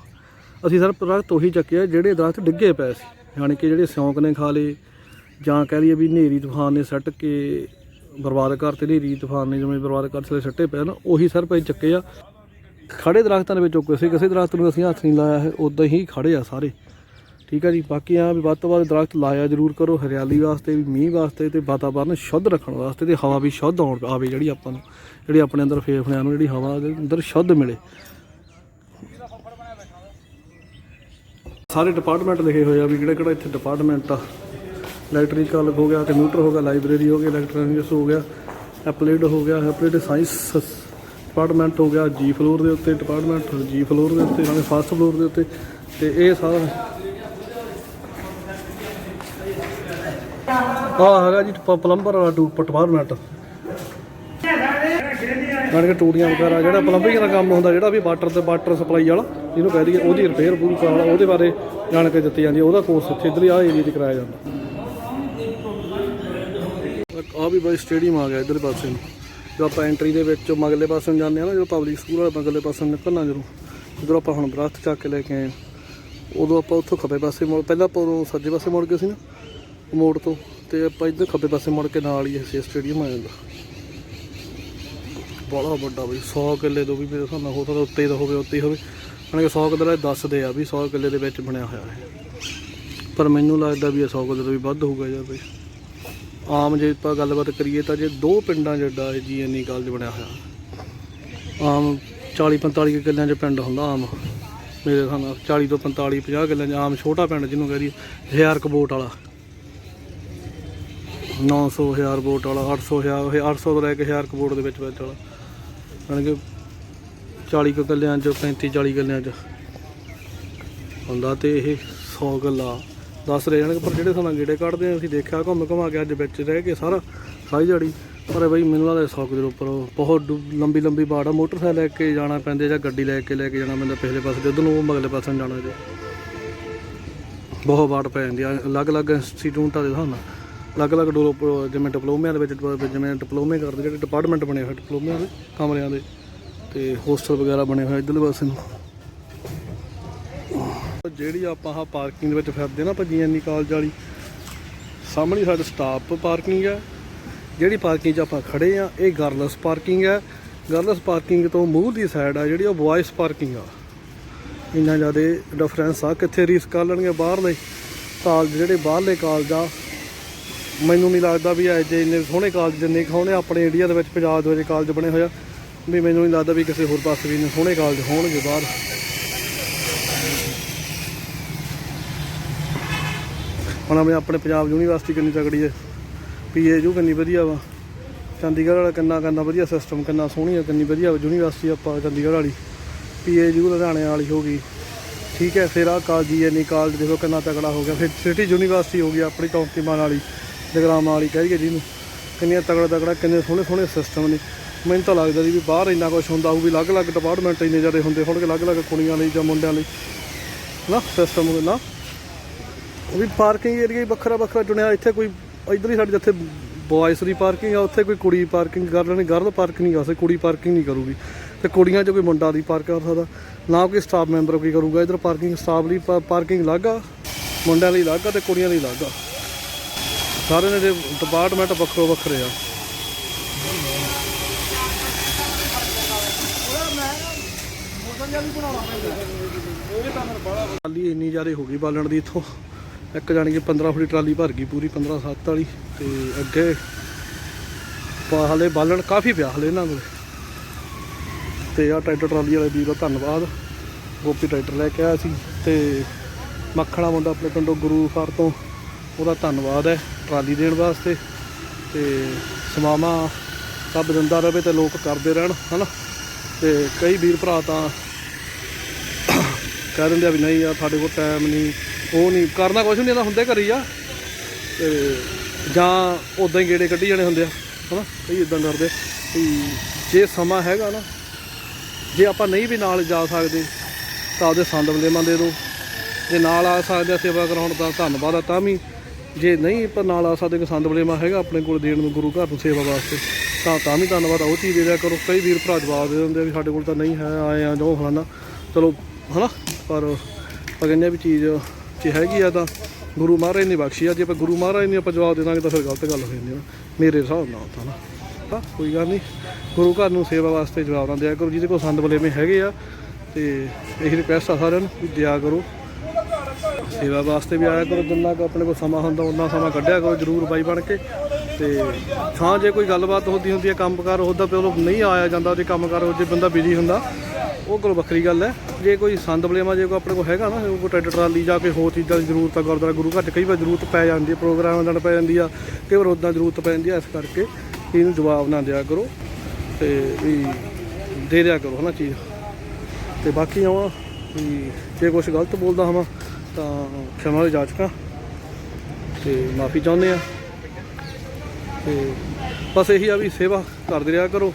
S1: ਅਸੀਂ ਸਰ ਦਰਖਤ ਉਹੀ ਚੱਕੇ ਆ ਜਿਹੜੇ ਦਰਖਤ ਡਿੱਗੇ ਪਏ ਸੀ, ਯਾਨੀ ਕਿ ਜਿਹੜੇ ਸਿਉਂਕ ਨੇ ਖਾ ਲਏ, ਜਾਂ ਕਹਿ ਲਈਏ ਵੀ ਹਨੇਰੀ ਤੂਫਾਨ ਨੇ ਸੱਟ ਕੇ ਬਰਬਾਦ ਕਰਤੇ, ਹਨੇਰੀ ਤੂਫਾਨ ਨੇ ਜਿਵੇਂ ਬਰਬਾਦ ਕਰ ਚਲੇ ਸੱਟੇ ਪਏ ਨਾ, ਉਹੀ ਸਰ ਅਸੀਂ ਚੱਕੇ ਆ। ਖੜੇ ਦਰਖਤਾਂ ਦੇ ਵਿੱਚੋਂ ਕਿਸੇ ਕਿਸੇ ਦਰਖਤ ਨੂੰ ਅਸੀਂ ਹੱਥ ਨਹੀਂ ਲਾਇਆ ਹੈ ਉਦਾਂ ਹੀ ਖੜੇ ਆ ਸਾਰੇ। ਠੀਕ ਆ ਜੀ, ਬਾਕੀ ਆ ਵੀ ਵੱਧ ਤੋਂ ਵੱਧ ਦਰਖਤ ਲਾਇਆ ਜ਼ਰੂਰ ਕਰੋ, ਹਰਿਆਲੀ ਵਾਸਤੇ ਵੀ, ਮੀਂਹ ਵਾਸਤੇ ਤੇ ਵਾਤਾਵਰਨ ਸ਼ੁੱਧ ਰੱਖਣ ਵਾਸਤੇ ਤੇ ਹਵਾ ਵੀ ਸ਼ੁੱਧ ਆਉਣ ਆਵੇ ਜਿਹੜੀ ਆਪਾਂ ਨੂੰ, ਜਿਹੜੀ ਆਪਣੇ ਅੰਦਰ ਫੇਫੜਿਆਂ ਨੂੰ ਜਿਹੜੀ ਹਵਾ ਦੇ ਅੰਦਰ ਸ਼ੁੱਧ ਮਿਲੇ। ਸਾਰੇ ਡਿਪਾਰਟਮੈਂਟ ਲਿਖੇ ਹੋਏ ਆ ਵੀ ਕਿਹੜਾ ਕਿਹੜਾ ਇੱਥੇ ਡਿਪਾਰਟਮੈਂਟ ਆ। ਇਲੈਕਟ੍ਰੀਕਲ ਹੋ ਗਿਆ ਕੰਪਿਊਟਰ ਹੋ ਗਿਆ ਲਾਇਬ੍ਰੇਰੀ ਹੋ ਗਈ ਇਲੈਕਟ੍ਰੋਨਿਕਸ ਹੋ ਗਿਆ ਐਪਲੇਡ ਹੋ ਗਿਆ ਐਪਲੇਡ ਸਾਇੰਸ ਡਿਪਾਰਟਮੈਂਟ ਹੋ ਗਿਆ ਜੀ ਫਲੋਰ ਦੇ ਉੱਤੇ ਡਿਪਾਰਟਮੈਂਟ ਜੀ ਫਲੋਰ ਦੇ ਉੱਤੇ, ਨਾਲੇ ਫਸਟ ਫਲੋਰ ਦੇ ਉੱਤੇ ਤੇ ਇਹ ਸਾਰਾ ਆ ਹੈਗਾ ਜੀ ਪਲੰਬਰ ਵਾਲਾ ਟੂ ਡਿਪਾਰਟਮੈਂਟ ਜਾਣੀ ਕਿ ਟੂਟੀਆਂ ਵਗੈਰਾ, ਜਿਹੜਾ ਪਲੰਬਿੰਗ ਦਾ ਕੰਮ ਹੁੰਦਾ, ਜਿਹੜਾ ਵੀ ਵਾਟਰ ਤੇ ਵਾਟਰ ਸਪਲਾਈ ਵਾਲਾ, ਜਿਹਨੂੰ ਕਹਿ ਦਈਏ, ਉਹਦੀ ਰਿਪੇਅਰ ਪੂਰੀ ਕਰਾਉਣਾ ਉਹਦੇ ਬਾਰੇ ਜਾਣਕਾਰੀ ਦਿੱਤੀ ਜਾਂਦੀ ਹੈ। ਉਹਦਾ ਕੋਰਸ ਇੱਥੇ ਇਧਰਲੀ ਆ ਏਰੀਆ 'ਚ ਕਰਾਇਆ ਜਾਂਦਾ। ਆ ਵੀ ਬਾਈ ਸਟੇਡੀਅਮ ਆ ਗਿਆ ਇਧਰ ਪਾਸੇ ਨੂੰ। ਜਦੋਂ ਆਪਾਂ ਐਂਟਰੀ ਦੇ ਵਿੱਚ ਮਗਲੇ ਪਾਸੇ ਨੂੰ ਜਾਂਦੇ ਆ ਨਾ, ਜਦੋਂ ਪਬਲਿਕ ਸਕੂਲ ਵਾਲੇ ਮਗਲੇ ਪਾਸੇ ਨੂੰ ਨਿਕਲਣਾ ਜਦੋਂ ਜਦੋਂ ਆਪਾਂ ਹੁਣ ਦਰਖਤ ਚੱਕ ਕੇ ਲੈ ਕੇ ਆਏ ਉਦੋਂ ਆਪਾਂ ਉੱਥੋਂ ਖੱਬੇ ਪਾਸੇ ਮੁੜ, ਪਹਿਲਾਂ ਆਪਾਂ ਉਦੋਂ ਸੱਜੇ ਪਾਸੇ ਮੁੜ ਗਏ ਸੀ ਨਾ, ਮੋੜ ਤੋਂ। ਤੇ ਆਪਾਂ ਇੱਧਰ ਖੱਬੇ ਪਾਸੇ ਮੁੜ ਕੇ ਨਾਲ ਹੀ ਇਹ ਸਟੇਡੀਅਮ ਆ ਜਾਂਦਾ। ਬੜਾ ਵੱਡਾ ਬਈ 100 ਕਿੱਲੇ ਤੋਂ ਵੀ ਮੇਰੇ ਹਿਸਾਬ ਨਾਲ ਹੋ ਸਕਦਾ ਉੱਤੇ ਹੀ ਹੋਵੇ, ਉੱਤੇ ਹੀ ਹੋਵੇ। ਮੈਨੂੰ ਕਿ 100 ਕਿੱਲੇ ਦੱਸਦੇ ਆ ਵੀ 100 ਕਿੱਲੇ ਦੇ ਵਿੱਚ ਬਣਿਆ ਹੋਇਆ ਹੈ ਪਰ ਮੈਨੂੰ ਲੱਗਦਾ ਵੀ ਇਹ 100 ਕਿੱਲੇ ਤੋਂ ਵੀ ਵੱਧ ਹੋਊਗਾ ਜਾਂ ਬਈ ਆਮ ਜੇ ਆਪਾਂ ਗੱਲਬਾਤ ਕਰੀਏ ਤਾਂ ਜੇ ਦੋ ਪਿੰਡਾਂ ਜਿੱਡਾ ਜੀ ਜੀਐਨਈ ਕਾਲਜ ਬਣਿਆ ਹੋਇਆ। ਆਮ 40 45 ਕਿੱਲਿਆਂ 'ਚ ਪਿੰਡ ਹੁੰਦਾ ਆਮ। ਮੇਰੇ ਹਿਸਾਬ ਨਾਲ 40 ਤੋਂ 45 50 ਕਿੱਲਿਆਂ 'ਚ, ਆਮ ਛੋਟਾ ਪਿੰਡ ਜਿਹਨੂੰ ਕਹਿ ਦਈਏ, ਹਜ਼ਾਰ ਕੁ ਵਾਲਾ। 900 ਹਜ਼ਾਰ ਵੋਟ ਵਾਲਾ 800 ਹਜ਼ਾਰ 800 ਤੋਂ ਲੈ ਕੇ ਹਜ਼ਾਰ ਕੁ ਵੋਟ ਦੇ ਵਿੱਚ ਵਿੱਚ ਵਾਲਾ। ਯਾਨੀ ਕਿ 40 ਕੁ ਕਿੱਲਿਆਂ 'ਚ 35 40 ਕਿੱਲਿਆਂ 'ਚ। ਹੁੰਦਾ ਤੇ ਇਹ 100 ਗੱਲਾਂ ਦੱਸ ਰਹੇ ਹਨ ਪਰ ਜਿਹੜੇ ਸਾਨੂੰ ਗੇੜੇ ਕੱਢਦੇ ਆ, ਅਸੀਂ ਦੇਖਿਆ ਘੁੰਮ ਘੁਮਾ ਕੇ ਅੱਜ ਵਿੱਚ ਰਹਿ ਕੇ ਸਾਰਾ ਸਾਰੀ ਜੜੀ ਪਰ ਬਈ ਮੈਨੂੰ ਲੱਗਦਾ 100 ਦੇ ਉੱਪਰ ਬਹੁਤ ਡੂ- ਲੰਬੀ ਲੰਬੀ ਬਾੜ ਆ। ਮੋਟਰਸਾਈਕਲ ਲੈ ਕੇ ਜਾਣਾ ਪੈਂਦਾ ਜਾਂ ਗੱਡੀ ਲੈ ਕੇ ਲੈ ਕੇ ਜਾਣਾ ਪੈਂਦਾ ਪਿਛਲੇ ਪਾਸੇ, ਜਿੱਦ ਨੂੰ ਮਗਲੇ ਪਾਸੇ ਨੂੰ ਜਾਣਾ ਜੇ। ਬਹੁਤ ਬਾੜ ਪੈ ਜਾਂਦੀ ਆ। ਅਲੱਗ-ਅਲੱਗ ਇੰਸਟੀਟਿਊਟਾਂ ਦੇ ਹਿਸਾਬ ਨਾਲ। ਅਲੱਗ-ਅਲੱਗ ਡਿਪਲੋ ਜਿਵੇਂ ਡਿਪਲੋਮਿਆਂ ਦੇ ਵਿੱਚ ਡਿਪ- ਜਿਵੇਂ ਡਿਪਲੋਮੇ ਕਰਦੇ, ਜਿਹੜੇ ਡਿਪਾਰਟਮੈਂਟ ਬਣੇ ਹੋਏ ਡਿਪਲੋਮਿਆਂ ਦੇ ਕਮਰਿਆਂ ਦੇ, ਤੇ ਹੋਸਟਲ ਵਗੈਰਾ ਬਣੇ ਹੋਏ ਇੱਧਰਲੇ ਪਾਸੇ ਨੂੰ। ਜਿਹੜੀ ਆਪਾਂ ਆਹ ਪਾਰਕਿੰਗ ਦੇ ਵਿੱਚ ਫਿਰਦੇ ਨਾ ਭੱਜੀ ਇੰਨੀ ਕਾਲਜ ਵਾਲੀ, ਸਾਹਮਣੇ ਸਾਡੇ ਸਟਾਫ ਪਾਰਕਿੰਗ ਹੈ। ਜਿਹੜੀ ਪਾਰਕਿੰਗ 'ਚ ਆਪਾਂ ਖੜੇ ਆ ਇਹ ਗਰਲਸ ਪਾਰਕਿੰਗ ਹੈ। ਗਰਲਸ ਪਾਰਕਿੰਗ ਤੋਂ ਮੂੰਹ ਦੀ ਸਾਈਡ ਆ ਜਿਹੜੀ, ਉਹ ਬॉयਸ ਪਾਰਕਿੰਗ ਆ। ਇੰਨਾ ਜ਼ਿਆਦਾ ਡਿਫਰੈਂਸ ਆ, ਕਿੱਥੇ ਰੀਸ ਕਰ ਲੈਣਗੇ ਬਾਹਰਲੇ? ਕਾਲਜ ਜਿਹੜੇ ਬਾਹਰਲੇ ਕਾਲਜ ਆ ਮੈਨੂੰ ਨਹੀਂ ਲੱਗਦਾ ਵੀ ਅੱਜ ਜੇ ਇੰਨੇ ਸੋਹਣੇ ਕਾਲਜ ਜਿੰਨੇ ਸੋਹਣੇ ਆਪਣੇ ਇੰਡੀਆ ਦੇ ਵਿੱਚ ਪੰਜਾਬ ਦੇ ਵਿੱਚ ਕਾਲਜ ਬਣੇ ਹੋਇਆ ਵੀ ਮੈਨੂੰ ਨਹੀਂ ਲੱਗਦਾ ਵੀ ਕਿਸੇ ਹੋਰ ਪਾਸੇ ਵੀ ਇੰਨੇ ਸੋਹਣੇ ਕਾਲਜ ਹੋਣਗੇ ਬਾਹਰ। ਹੁਣ ਆਪਣੇ ਆਪਣੇ ਪੰਜਾਬ ਯੂਨੀਵਰਸਿਟੀ ਕਿੰਨੀ ਤਕੜੀ ਹੈ। ਪੀਏਯੂ ਕਿੰਨੀ ਵਧੀਆ ਵਾ। ਚੰਡੀਗੜ੍ਹ ਵਾਲਾ ਕਿੰਨਾ ਕਿੰਨਾ ਵਧੀਆ ਸਿਸਟਮ ਕਿੰਨਾ ਸੋਹਣੀ ਹੈ ਕਿੰਨੀ ਵਧੀਆ ਯੂਨੀਵਰਸਿਟੀ ਆਪਾਂ ਚੰਡੀਗੜ੍ਹ ਵਾਲੀ। ਪੀਏਯੂ ਲੁਧਿਆਣੇ ਵਾਲੀ ਹੋ ਗਈ। ਠੀਕ ਹੈ, ਫਿਰ ਆ ਕਾਲ ਜੀਐਨਈ ਕਾਲਜ ਦੇਖੋ ਕਿੰਨਾ ਤਕੜਾ ਹੋ ਗਿਆ। ਫਿਰ ਸਿਟੀ ਯੂਨੀਵਰਸਿਟੀ ਹੋ ਗਈ ਆਪਣੀ ਚੌਂਕੀ ਮਾਨ ਵਾਲੀ। ਜਗਰਾਵਾਂ ਵਾਲੀ ਕਹਿ ਗਏ ਜਿਹਨੂੰ। ਕਿੰਨੀਆਂ ਤਗੜਾ ਤਗੜਾ ਕਿੰਨੇ ਸੋਹਣੇ ਸੋਹਣੇ ਸਿਸਟਮ ਨੇ। ਮੈਨੂੰ ਤਾਂ ਲੱਗਦਾ ਸੀ ਵੀ ਬਾਹਰ ਇੰਨਾ ਕੁਝ ਹੁੰਦਾ ਹੋਊ ਵੀ ਅਲੱਗ-ਅਲੱਗ ਡਿਪਾਰਟਮੈਂਟ ਇੰਨੇ ਜ਼ਿਆਦਾ ਹੁੰਦੇ ਹੋਣਗੇ, ਅਲੱਗ-ਅਲੱਗ ਕੁੜੀਆਂ ਲਈ ਜਾਂ ਮੁੰਡਿਆਂ ਲਈ। ਨਾ ਸਿਸਟਮ ਹੋਵੇ ਨਾ। ਉਹ ਵੀ ਪਾਰਕਿੰਗ ਏਰੀਆ ਹੀ ਵੱਖਰਾ ਵੱਖਰਾ ਚੁਣਿਆ, ਇੱਥੇ ਕੋਈ ਇਧਰ ਹੀ ਸਾਡੇ ਜਿੱਥੇ ਬॉयਜ਼ ਦੀ ਪਾਰਕਿੰਗ ਆ, ਉੱਥੇ ਕੋਈ ਕੁੜੀ ਪਾਰਕਿੰਗ ਕਰ ਲੈਣੀ ਗਰਲ ਪਾਰਕਿੰਗ ਨਹੀਂ ਕਰ ਸਕਦੀ ਕੁੜੀ ਪਾਰਕਿੰਗ ਨਹੀਂ ਕਰੂਗੀ। ਤੇ ਕੁੜੀਆਂ 'ਚ ਕੋਈ ਮੁੰਡਾ ਦੀ ਪਾਰਕ ਕਰ ਸਕਦਾ। ਨਾ ਕੋਈ ਸਟਾਫ ਮੈਂਬਰ ਕੋਈ ਕਰੂਗਾ, ਇਧਰ ਪਾਰਕਿੰਗ ਸਟਾਫ ਲਈ ਪਾਰਕਿੰਗ ਅਲੱਗ ਆ, ਮੁੰਡਿਆਂ ਲਈ ਅਲੱਗ ਆ ਤੇ ਕੁੜੀਆਂ ਲਈ ਅਲੱਗ ਆ। ਸਾਰੇ ਨੇ ਡਿਪਾਰਟਮੈਂਟ ਵੱਖਰੋ ਵੱਖਰੇ ਆ। ਟਰਾਲੀ ਇੰਨੀ ਜ਼ਿਆਦਾ ਹੋ ਗਈ ਬਾਲਣ ਦੀ ਇੱਥੋਂ। ਇੱਕ ਜਾਣੀ ਕਿ 15 ਫੁੱਟ ਟਰਾਲੀ ਭਰ ਗਈ ਪੂਰੀ 15 7 ਵਾਲੀ। ਤੇ ਅੱਗੇ ਪਾ ਹਲੇ ਬਾਲਣ ਕਾਫੀ ਪਿਆ ਹਲੇ ਇਹਨਾਂ ਕੋਲ। ਤੇ ਆ ਟਰੈਕਟਰ ਟਰਾਲੀ ਵਾਲੇ ਵੀਰ ਦਾ ਧੰਨਵਾਦ। ਗੋਪੀ ਟਰੈਕਟਰ ਲੈ ਕੇ ਆਇਆ ਸੀ। ਤੇ ਮੱਖਣਾ ਮੁੰਡਾ ਆਪਣੇ ਪਿੰਡੋਂ ਗੁਰੂ ਫਰ ਤੋਂ, ਉਹਦਾ ਧੰਨਵਾਦ ਹੈ। ਟਰਾਲੀ ਦੇਣ ਵਾਸਤੇ ਤੇ ਸਮਾਮਾ ਸਭ ਦਿੰਦਾ ਰਵੇ ਤੇ ਲੋਕ ਕਰਦੇ ਰਹਿਣ, ਹਨਾ? ਤੇ ਕਈ ਵੀਰ ਭਰਾ ਤਾਂ ਕਹਿ ਦਿੰਦੇ ਆ ਵੀ ਨਹੀਂ ਯਾਰ ਸਾਡੇ ਕੋਲ ਟਾਈਮ ਨਹੀਂ, ਉਹ ਨਹੀਂ, ਕਰਨਾ ਕੁਝ ਨਹੀਂ ਇਹਦਾ ਹੁੰਦੇ ਘਰੀ ਆ। ਤੇ ਜਾਂ ਉਦਾਂ ਹੀ ਗੇੜੇ ਕੱਢੀ ਜਾਣੇ ਹੁੰਦੇ ਆ, ਹਨਾ? ਕਈ ਇਦਾਂ ਕਰਦੇ ਵੀ ਜੇ ਸਮਾਂ ਹੈਗਾ ਨਾ, ਜੇ ਆਪਾਂ ਨਹੀਂ ਵੀ ਨਾਲ ਜਾ ਸਕਦੇ, ਤਾਂ ਉਹਦੇ ਸੰਦ ਬਲੇਮਾਂ ਦੇ ਦਿਓ। ਜੇ ਨਾਲ ਆ ਸਕਦੇ ਸੇਵਾ ਕਰਾਉਣ ਦਾ ਧੰਨਵਾਦ ਆ, ਤਾਂ ਵੀ ਜੇ ਨਹੀਂ ਪਰ ਨਾਲ ਆ ਸਕਦੇ ਕਿ ਸੰਦ ਬਲੇਮਾ ਹੈਗਾ ਆਪਣੇ ਕੋਲ ਦੇਣ ਨੂੰ ਗੁਰੂ ਘਰ ਨੂੰ ਸੇਵਾ ਵਾਸਤੇ, ਤਾਂ ਤਾਂ ਵੀ ਧੰਨਵਾਦ ਉਹ ਚੀਜ਼ ਦੇ ਦਿਆ ਕਰੋ। ਕਈ ਵੀਰ ਭਰਾ ਜਵਾਬ ਦੇ ਦਿੰਦੇ ਆ ਵੀ ਸਾਡੇ ਕੋਲ ਤਾਂ ਨਹੀਂ ਹੈ, ਆਏ ਆ ਜੋ ਫਲਾਣਾ ਚਲੋ, ਹਨਾ? ਪਰ ਆਪਾਂ ਕਹਿੰਦੇ ਆ ਵੀ ਚੀਜ਼ ਜੇ ਹੈਗੀ ਆ ਤਾਂ ਗੁਰੂ ਮਹਾਰਾਜ ਨੇ ਬਖਸ਼ੀ ਆ। ਜੇ ਆਪਾਂ ਗੁਰੂ ਮਹਾਰਾਜ ਨੇ ਆਪਾਂ ਜਵਾਬ ਦੇ ਦਾਂਗੇ ਤਾਂ ਫਿਰ ਗਲਤ ਗੱਲ ਹੋ ਜਾਂਦੀ ਆ। ਮੇਰੇ ਹਿਸਾਬ ਨਾਲ ਤਾਂ ਨਾ। ਤਾਂ ਕੋਈ ਗੱਲ ਨਹੀਂ। ਗੁਰੂ ਘਰ ਨੂੰ ਸੇਵਾ ਵਾਸਤੇ ਜਵਾਬ ਨਾ ਦਿਆ ਕਰੋ। ਜਿਹਦੇ ਕੋਲ ਸੰਦ ਬਲੇਮੇ ਹੈਗੇ ਆ, ਤੇ ਇਹੀ ਰਿਕੁਐਸਟ ਆ ਸਾਰਿਆਂ ਨੂੰ ਵੀ ਦਿਆ ਕਰੋ। ਸੇਵਾ ਵਾਸਤੇ ਵੀ ਆਇਆ ਕਰੋ, ਜਿੰਨਾ ਕੁ ਆਪਣੇ ਕੋਲ ਸਮਾਂ ਹੁੰਦਾ ਉਹਨਾਂ ਸਮਾਂ ਕੱਢਿਆ ਕਰੋ, ਜਰੂਰ ਬਾਈ ਬਣ ਕੇ। ਤੇ ਹਾਂ ਜੇ ਕੋਈ ਗੱਲਬਾਤ ਹੁੰਦੀ ਹੁੰਦੀ ਹੈ, ਕੰਮਕਾਰ ਹੁੰਦਾ ਪਿਓ ਨਹੀਂ ਆਇਆ ਜਾਂਦਾ ਜੇ ਕੰਮਕਾਰ ਹੋ ਜੇ ਬੰਦਾ ਬਿਜ਼ੀ ਹੁੰਦਾ, ਉਹ ਕੋਲ ਵੱਖਰੀ ਗੱਲ ਹੈ। ਜੇ ਕੋਈ ਸੰਦ ਬਲੇਮਾ ਜੇ ਕੋਈ ਆਪਣੇ ਕੋਲ ਹੈਗਾ ਨਾ ਕੋਈ ਟਰੈਕਟਰ ਟਰਾਲੀ ਜਾਂ ਕੋਈ ਹੋਰ ਚੀਜ਼ਾਂ ਦੀ ਜ਼ਰੂਰਤ ਆ, ਗੁਰਦੁਆਰਾ ਗੁਰੂ ਘਰ 'ਚ ਕਈ ਵਾਰ ਜ਼ਰੂਰਤ ਪੈ ਜਾਂਦੀ ਹੈ, ਪ੍ਰੋਗਰਾਮ ਨਾਲ ਪੈ ਜਾਂਦੀ ਆ, ਕਈ ਵਾਰ ਉਦਾਂ ਜ਼ਰੂਰਤ ਪੈ ਜਾਂਦੀ ਆ, ਇਸ ਕਰਕੇ ਇਹਨੂੰ ਜਵਾਬ ਨਾ ਦਿਆ ਕਰੋ ਤੇ ਵੀ ਦੇ ਦਿਆ ਕਰੋ ਹਨਾ ਚੀਜ਼। ਤੇ ਬਾਕੀ ਆਵਾਂ ਵੀ ਜੇ ਕੁਝ ਗਲਤ ਬੋਲਦਾ ਹਾਂ ਤਾਂ ਖਿਮਾ ਦੇ ਜਾਚਕਾਂ। ਤੇ ਮਾਫੀ ਚਾਹੁੰਦੇ ਆ। ਤੇ ਬਸ ਇਹੀ ਆ ਵੀ ਸੇਵਾ ਕਰਦੇ ਰਿਹਾ ਕਰੋ।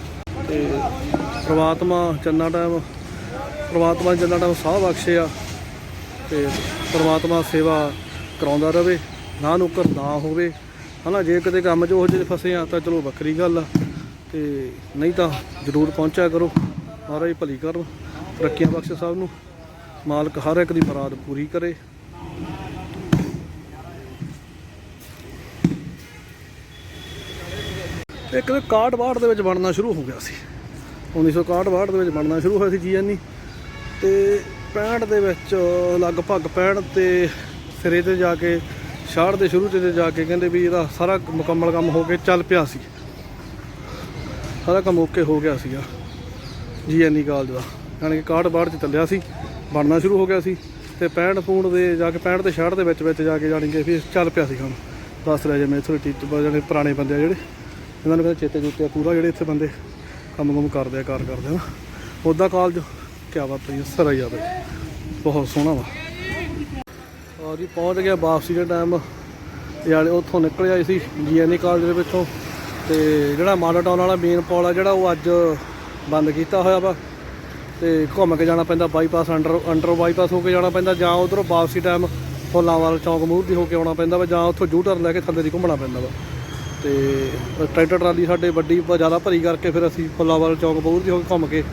S1: ਤੇ ਪ੍ਰਮਾਤਮਾ ਚੰਨਾ ਟਾਈਮ ਪ੍ਰਮਾਤਮਾ ਨੇ ਚੰਨਾ ਟਾਈਮ ਸਾਹ ਬਖਸ਼ੇ ਆ, ਤੇ ਪ੍ਰਮਾਤਮਾ ਸੇਵਾ ਕਰਾਉਂਦਾ ਰਵੇ, ਨਾ ਨੁਕਰ ਨਾ ਹੋਵੇ। ਹਨਾ, ਜੇ ਕਿਤੇ ਕੰਮ 'ਚ ਉਹ ਜਿਹੇ ਫਸੇ ਆ ਤਾਂ ਚਲੋ ਵੱਖਰੀ ਗੱਲ ਆ। ਤੇ ਨਹੀਂ ਤਾਂ ਜ਼ਰੂਰ ਪਹੁੰਚਿਆ ਕਰੋ। ਮਹਾਰਾਜ ਭਲੀ ਕਰਨ, ਤਰੱਕੀਆਂ ਬਖਸ਼ ਸਭ ਨੂੰ। ਮਾਲਕ ਹਰ ਇੱਕ ਦੀ ਮੁਰਾਦ ਪੂਰੀ ਕਰੇ। ਇੱਕ ਨਾ ਕਾਰਡ ਬਾੜ ਦੇ ਵਿੱਚ ਬਣਨਾ ਸ਼ੁਰੂ ਹੋ ਗਿਆ ਸੀ। 1961 ਬਾੜ ਦੇ ਵਿੱਚ ਬਣਨਾ ਸ਼ੁਰੂ ਹੋਇਆ ਸੀ ਜੀਐਨਈ। ਤੇ 65 ਦੇ ਵਿੱਚ ਲਗਭਗ 65 ਤੇ ਸਿਰੇ ਤੇ ਜਾ ਕੇ 66 ਦੇ ਸ਼ੁਰੂ ਤੇ ਜਾ ਕੇ ਕਹਿੰਦੇ ਵੀ ਇਹਦਾ ਸਾਰਾ ਮੁਕੰਮਲ ਕੰਮ ਹੋ ਕੇ ਚੱਲ ਪਿਆ ਸੀ। ਸਾਰਾ ਕੰਮ ਓਕੇ ਹੋ ਗਿਆ ਸੀਗਾ ਜੀਐਨਈ ਕਾਲਜ ਦਾ। ਯਾਨੀ ਕਿ ਕਾਰਡ ਬਾੜ ਚ ਚੱਲਿਆ ਸੀ। ਬਣਨਾ ਸ਼ੁਰੂ ਹੋ ਗਿਆ ਸੀ ਤੇ 65 ਪੂੰਡ ਦੇ ਜਾ ਕੇ 65 ਤੇ 66 ਦੇ ਵਿੱਚ ਵਿੱਚ ਜਾ ਕੇ ਜਾਣੀ ਕਿ ਫਿਰ ਚੱਲ ਪਿਆ ਸੀ ਕੰਮ। ਦੱਸ ਰਿਹਾ ਜਿਵੇਂ ਮੈਂ ਇੱਥੋਂ ਟੀਚਰ ਜਿਹੜੇ ਪੁਰਾਣੇ ਬੰਦੇ ਆ ਜਿਹੜੇ, ਇਹਨਾਂ ਨੂੰ ਕਹਿੰਦੇ ਚੇਤੇ ਚੁੱਤੇ ਆ, ਪੂਰਾ ਜਿਹੜੇ ਇੱਥੇ ਬੰਦੇ ਕੰਮ ਕੰਮ ਕਰਦੇ ਆ, ਕਾਰ ਕਰਦੇ ਆ ਨਾ। ਉੱਦਾਂ ਕਾਲਜ, ਕਿਆ ਬਾਤ ਹੈ ਸਰ ਆ ਬਈ। ਬਹੁਤ ਸੋਹਣਾ ਵਾ। ਆ ਜੀ, ਪਹੁੰਚ ਗਿਆ ਵਾਪਸੀ ਦੇ ਟਾਈਮ ਯਾਰ, ਉੱਥੋਂ ਨਿਕਲ ਆਏ ਸੀ ਜੀਐਨਈ ਕਾਲਜ ਦੇ ਵਿੱਚੋਂ। ਤੇ ਜਿਹੜਾ ਮਾਡਲ ਟਾਊਨ ਵਾਲਾ ਮੇਨ ਪੁਲ ਆ, ਜਿਹੜਾ ਉਹ ਅੱਜ ਬੰਦ ਕੀਤਾ ਹੋਇਆ ਵਾ। ਤੇ ਘੁੰਮ ਕੇ ਜਾਣਾ ਪੈਂਦਾ ਬਾਈਪਾਸ ਅੰਡਰ ਅੰਡਰ ਬਾਈਪਾਸ ਹੋ ਕੇ ਜਾਣਾ ਪੈਂਦਾ, ਜਾਂ ਉਧਰੋਂ ਵਾਪਸੀ ਟਾਈਮ ਫੁੱਲਾਂਵਾਲ ਚੌਂਕ ਮੂਹਰ ਦੀ ਹੋ ਕੇ ਆਉਣਾ ਪੈਂਦਾ ਵਾ, ਜਾਂ ਉੱਥੋਂ ਜੂ ਟਰਨ ਲੈ ਕੇ ਥੱਲੇ ਦੀ ਘੁੰਮਣਾ ਪੈਂਦਾ ਵਾ। ਤੇ ਟਰੈਕਟਰ ਟਰਾਲੀ ਸਾਡੇ ਵੱਡੀ ਜ਼ਿਆਦਾ ਭਰੀ ਕਰਕੇ ਫਿਰ ਅਸੀਂ ਫੁੱਲਾਂਵਾਲ ਚੌਂਕ ਮੂਹਰ ਦੀ ਹੋ ਕੇ ਘੁੰਮ ਕੇ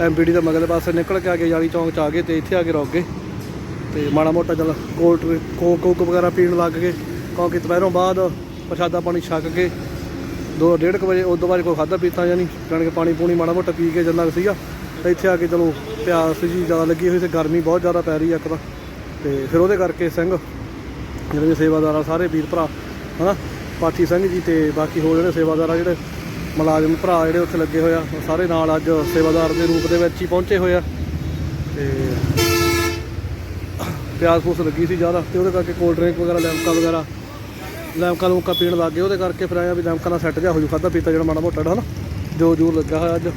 S1: ਐਮਪੀਡੀ ਦੇ ਮਗਲੇ ਪਾਸੇ ਨਿਕਲ ਕੇ ਆ ਕੇ ਯਾਲੀ ਚੌਂਕ ਚ ਆ ਗਏ ਤੇ ਇੱਥੇ ਆ ਕੇ ਰੁਕ ਗਏ। ਤੇ ਮਾੜਾ ਮੋਟਾ ਚੱਲ ਕੋਲਡ ਡਰਿੰਕ ਕੋਕ ਕੋਕ ਵਗੈਰਾ ਪੀਣ ਲੱਗ ਗਏ। ਕਿਉਂਕਿ ਦੁਪਹਿਰੋਂ ਬਾਅਦ ਪ੍ਰਸ਼ਾਦਾ ਪਾਣੀ ਛਕ ਕੇ ਦੋ, ਡੇਢ ਕੁ ਵਜੇ, ਉਦੋਂ ਬਾਅਦ ਕੋਈ ਖਾਦਾ ਪੀਤਾ ਜਾਂ ਨਹੀਂ, ਜਾਣੀ ਕਿ ਪਾਣੀ ਪੂਣੀ ਮਾੜਾ ਮੋਟਾ ਪੀ ਕੇ ਜਿੰਨਾ ਸੀਗਾ। ਤੇ ਇੱਥੇ ਆ ਕੇ ਚਲੋ ਪਿਆਸ ਜੀ ਜ਼ਿਆਦਾ ਲੱਗੀ ਹੋਈ ਸੀ ਗਰਮੀ ਬਹੁਤ ਜ਼ਿਆਦਾ ਪੈ ਰਹੀ ਆ ਇੱਕ ਤਾਂ। ਤੇ ਫਿਰ ਉਹਦੇ ਕਰਕੇ ਸਿੰਘ, ਜਿਹੜੇ ਵੀ ਸੇਵਾਦਾਰ ਆ ਸਾਰੇ ਵੀਰ ਭਰਾ, ਹਨਾ? ਪਾਠੀ ਸਿੰਘ ਜੀ ਤੇ ਬਾਕੀ ਹੋਰ ਜਿਹੜੇ ਸੇਵਾਦਾਰ ਆ, ਜਿਹੜੇ ਮੁਲਾਜ਼ਮ ਭਰਾ ਜਿਹੜੇ ਉੱਥੇ ਲੱਗੇ ਹੋਏ ਆ ਸਾਰੇ ਨਾਲ ਅੱਜ ਸੇਵਾਦਾਰ ਦੇ ਰੂਪ ਦੇ ਵਿੱਚ ਹੀ ਪਹੁੰਚੇ ਹੋਏ ਆ। ਤੇ ਪਿਆਸ ਪੂਸ ਲੱਗੀ ਸੀ ਜ਼ਿਆਦਾ ਤੇ ਉਹਦੇ ਕਰਕੇ ਕੋਲਡ ਡਰਿੰਕ ਵਗੈਰਾ, ਲੈਮਕਾ ਵਗੈਰਾ, ਲੈਮਕਾ ਲੂਮਕਾ ਪੀਣ ਲੱਗ ਗਏ। ਉਹਦੇ ਕਰਕੇ ਫਿਰ ਆਇਆ ਵੀ ਲੈਮਕਾ ਦਾ ਸੈੱਟ ਜਾ ਹੋ ਜੂ ਖਾਦਾ ਪੀਤਾ ਜਿਹੜਾ ਮਾੜਾ ਮੋਟਾ ਹਨਾ? ਜੋ ਜੂਰ ਲੱਗਾ ਹੋਇਆ ਅੱਜ।